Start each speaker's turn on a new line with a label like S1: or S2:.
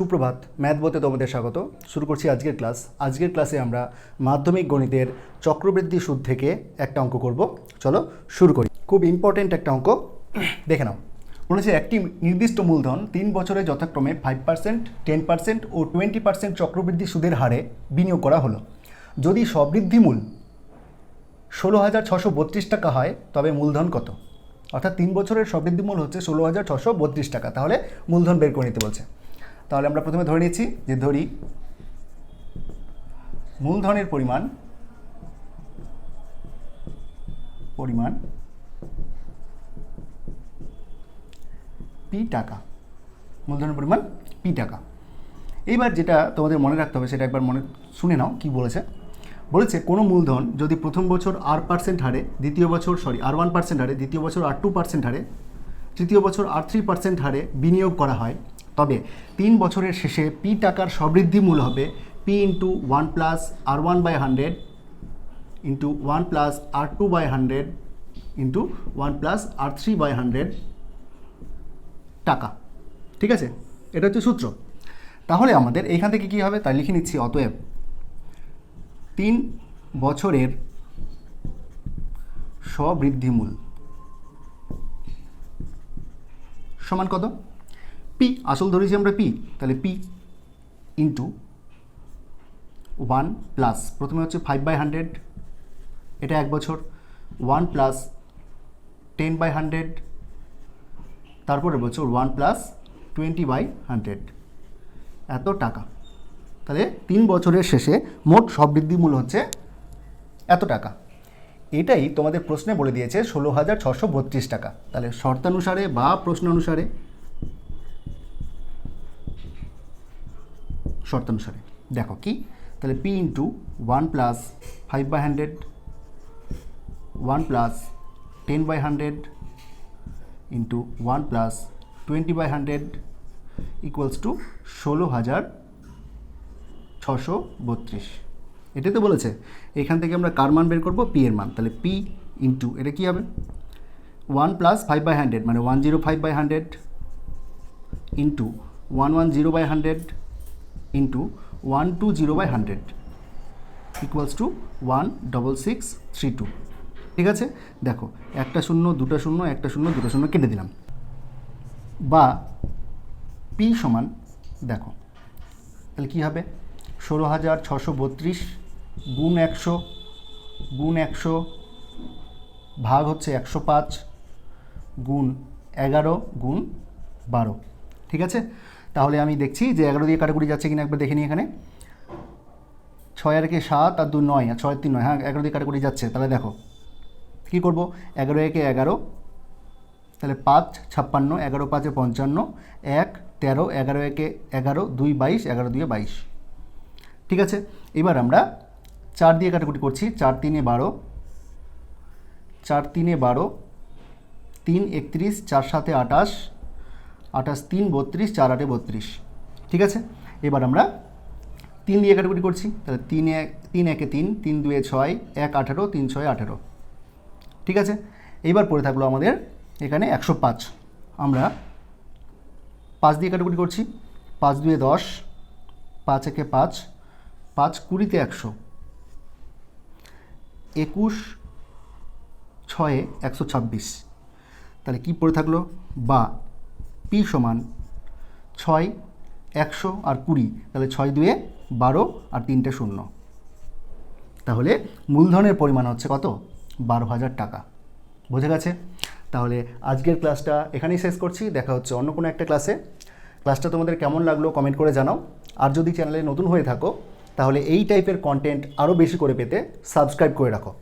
S1: সুপ্রভাত ম্যাথ বলতে তোমাদের স্বাগত। শুরু করছি আজকের ক্লাস। আজকের ক্লাসে আমরা মাধ্যমিক গণিতের চক্রবৃদ্ধি সুদ থেকে একটা অঙ্ক করব। চলো, শুরু করি। খুব ইম্পর্টেন্ট একটা অঙ্ক। দেখে নাও। বলেছে একটি নির্দিষ্ট মূলধন তিন বছরে যথাক্রমে ফাইভ পার্সেন্ট টেন পার্সেন্ট ও টোয়েন্টি পার্সেন্ট চক্রবৃদ্ধি সুদের হারে বিনিয়োগ করা হলো। যদি সবৃদ্ধি মূল ষোলো হাজার ছশো বত্রিশ টাকা হয়, তবে মূলধন কত? অর্থাৎ তিন বছরের সবৃদ্ধি মূল হচ্ছে ষোলো হাজার ছশো বত্রিশ টাকা। তাহলে মূলধন বের করে নিতে বলছে। তাহলে আমরা প্রথমে ধরে নিচ্ছি যে ধরি মূলধনের পরিমাণ পরিমাণ পি টাকা। মূলধনের পরিমাণ পি টাকা। এইবার যেটা তোমাদের মনে রাখতে হবে, সেটা একবার মনে, শুনে নাও কি বলেছে। বলেছে, কোনো মূলধন যদি প্রথম বছর আর পার্সেন্ট হারে, দ্বিতীয় বছর সরি আর ওয়ান পার্সেন্ট হারে, দ্বিতীয় বছর আর টু পার্সেন্ট হারে, তৃতীয় বছর আর থ্রি পার্সেন্ট হারে বিনিয়োগ করা হয় তবে তিন বছরের শেষে পি টাকার সবৃদ্ধি মূল হবে P into one plus R one by hundred into one plus R two by hundred into one plus R three by hundred টাকা। ঠিক আছে? এটা হচ্ছে সূত্র। তাহলে আমাদের এইখান থেকে কী হবে? তাই লিখে নিচ্ছি, অতএব তিন বছরের স্ববৃদ্ধিমূল সমান কত? পি আসল ধরেছি আমরা পি তাহলে পি ইন্টু ওয়ান প্লাস প্রথমে হচ্ছে ফাইভ বাই হান্ড্রেড এটা এক বছর one plus ten by hundred তারপরে বছর one plus twenty by hundred এত টাকা। তাহলে তিন বছরের শেষে মোট সবৃদ্ধি মূল হচ্ছে এত টাকা। এটাই তোমাদের প্রশ্নে বলে দিয়েছে ষোলো হাজার ছশো বত্রিশ টাকা। তাহলে শর্তানুসারে বা প্রশ্ন অনুসারে শর্তানুসারে দেখো কি? তাহলে P into one plus five by hundred one plus ten by hundred into one plus twenty by hundred equals to ষোলো হাজার ছশো বত্রিশ। এটাই তো বলেছে। এখান থেকে আমরা কার মান বের করব? পি এর মান। তাহলে পি ইন্টু এটা কী হবে? One plus five by hundred মানে one zero five by hundred into one one zero by hundred into one two zero by hundred equals to one double six three two ঠিক আছে? দেখো, একটা শূন্য, দুটো শূন্য, একটা শূন্য, দুটো শূন্য কেটে দিলাম। বা পি সমান, দেখো, তাহলে কী হবে? ষোলো হাজার ছশো বত্রিশ গুণ একশো গুণ একশো ভাগ হচ্ছে একশো পাঁচ গুণ এগারো গুণ বারো। ঠিক আছে? তাহলে আমি দেখছি যে এগারো দিয়ে কাটাকুটি যাচ্ছে কিনা একবার দেখে নিই এখানে। ছয় আর একে সাত আর দু নয়, আর ছয় তিন নয় হ্যাঁ এগারো দিয়ে কাটাকুটি যাচ্ছে। তাহলে দেখো, কী করব? এগারো একে এগারো, তাহলে পাঁচ, ছাপ্পান্ন, এগারো পাঁচে পঞ্চান্ন, এক, তেরো, এগারো একে এগারো, দুই, বাইশ, এগারো দুয়ে বাইশ। ঠিক আছে? এবার আমরা চার দিয়ে কাটাকুটি করছি, চার তিনে বারো, চার তিনে বারো, তিন, একত্রিশ, চার সাতে আটাশ আটাশ তিন বত্রিশ, চার আটে বত্রিশ। ঠিক আছে? এবার আমরা তিন দিয়ে কাটাকুটি করছি। তাহলে তিন এক, তিন একে তিন তিন দুয়ে ছয়, এক আঠেরো, তিন ছয় আঠেরো। ঠিক আছে? এইবার পড়ে থাকল আমাদের এখানে একশো পাঁচ। আমরা পাঁচ দিয়ে কাটাকুটি করছি। পাঁচ দুয়ে দশ, পাঁচ একে পাঁচ পাঁচ কুড়িতে একশো। একুশ ছয়ে একশো ছাব্বিশ। তাহলে কী পড়ে থাকল? বা পি সমান ছয়, একশো আর কুড়ি, তাহলে ছয় দুয়ে বারো আর তিনটে শূন্য। তাহলে মূলধনের পরিমাণ হচ্ছে কত? বারো হাজার টাকা। বোঝা গেছে? তাহলে আজকের ক্লাসটা এখানেই শেষ করছি। দেখা হচ্ছে অন্য কোনো একটা ক্লাসে। ক্লাসটা তোমাদের কেমন লাগল কমেন্ট করে জানাও। আর যদি চ্যানেলে নতুন হয়ে থাকো, তাহলে এই টাইপের কন্টেন্ট আরও বেশি করে পেতে সাবস্ক্রাইব করে রাখো।